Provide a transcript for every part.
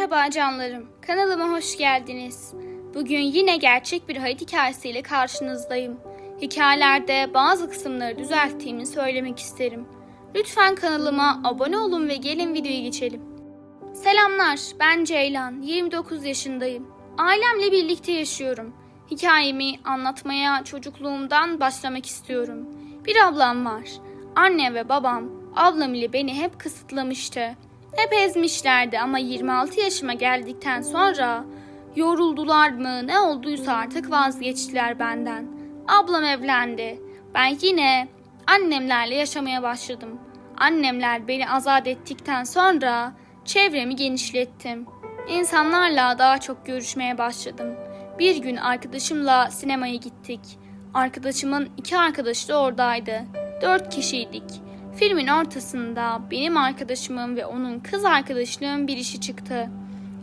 Merhaba canlarım, kanalıma hoş geldiniz. Bugün yine gerçek bir hayat hikayesiyle karşınızdayım. Hikayelerde bazı kısımları düzelttiğimi söylemek isterim. Lütfen kanalıma abone olun ve gelin videoya geçelim. Selamlar, ben Ceylan, 29 yaşındayım. Ailemle birlikte yaşıyorum. Hikayemi anlatmaya çocukluğumdan başlamak istiyorum. Bir ablam var. Anne ve babam ablam ile beni hep kısıtlamıştı. Hep ezmişlerdi ama 26 yaşıma geldikten sonra yoruldular mı ne olduysa artık vazgeçtiler benden. Ablam evlendi. Ben yine annemlerle yaşamaya başladım. Annemler beni azat ettikten sonra çevremi genişlettim. İnsanlarla daha çok görüşmeye başladım. Bir gün arkadaşımla sinemaya gittik. Arkadaşımın iki arkadaşı da oradaydı. Dört kişiydik. Filmin ortasında benim arkadaşımın ve onun kız arkadaşının bir işi çıktı.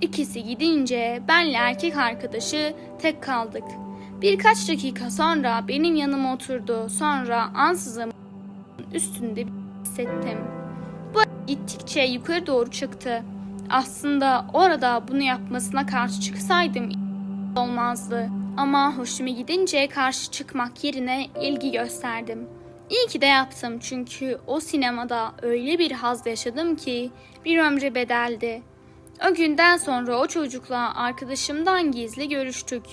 İkisi gidince benle erkek arkadaşı tek kaldık. Birkaç dakika sonra benim yanıma oturdu. Sonra ansızın üstünde hissettim. Bu gittikçe yukarı doğru çıktı. Aslında orada bunu yapmasına karşı çıksaydım olmazdı. Ama hoşuma gidince karşı çıkmak yerine ilgi gösterdim. İyi ki de yaptım çünkü o sinemada öyle bir haz yaşadım ki bir ömre bedeldi. O günden sonra o çocukla arkadaşımdan gizli görüştük.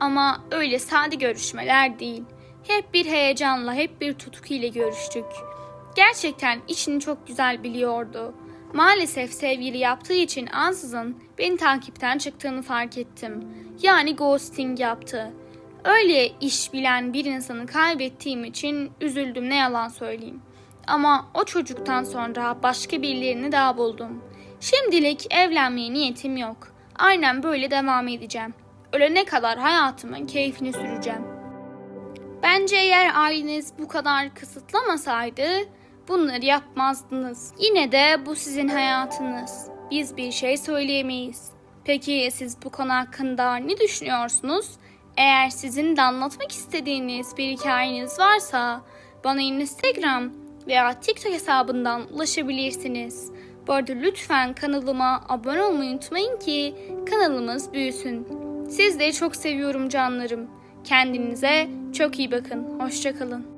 Ama öyle sade görüşmeler değil. Hep bir heyecanla, hep bir tutku ile görüştük. Gerçekten işini çok güzel biliyordu. Maalesef sevgili yaptığı için ansızın beni takipten çıktığını fark ettim. Yani ghosting yaptı. Öyle iş bilen bir insanı kaybettiğim için üzüldüm ne yalan söyleyeyim. Ama o çocuktan sonra başka birilerini daha buldum. Şimdilik evlenmeye niyetim yok. Aynen böyle devam edeceğim. Ölene kadar hayatımın keyfini süreceğim. Bence eğer aileniz bu kadar kısıtlamasaydı bunları yapmazdınız. Yine de bu sizin hayatınız. Biz bir şey söyleyemeyiz. Peki siz bu konu hakkında ne düşünüyorsunuz? Eğer sizin de anlatmak istediğiniz bir hikayeniz varsa bana Instagram veya TikTok hesabından ulaşabilirsiniz. Bu arada lütfen kanalıma abone olmayı unutmayın ki kanalımız büyüsün. Sizleri çok seviyorum canlarım. Kendinize çok iyi bakın. Hoşçakalın.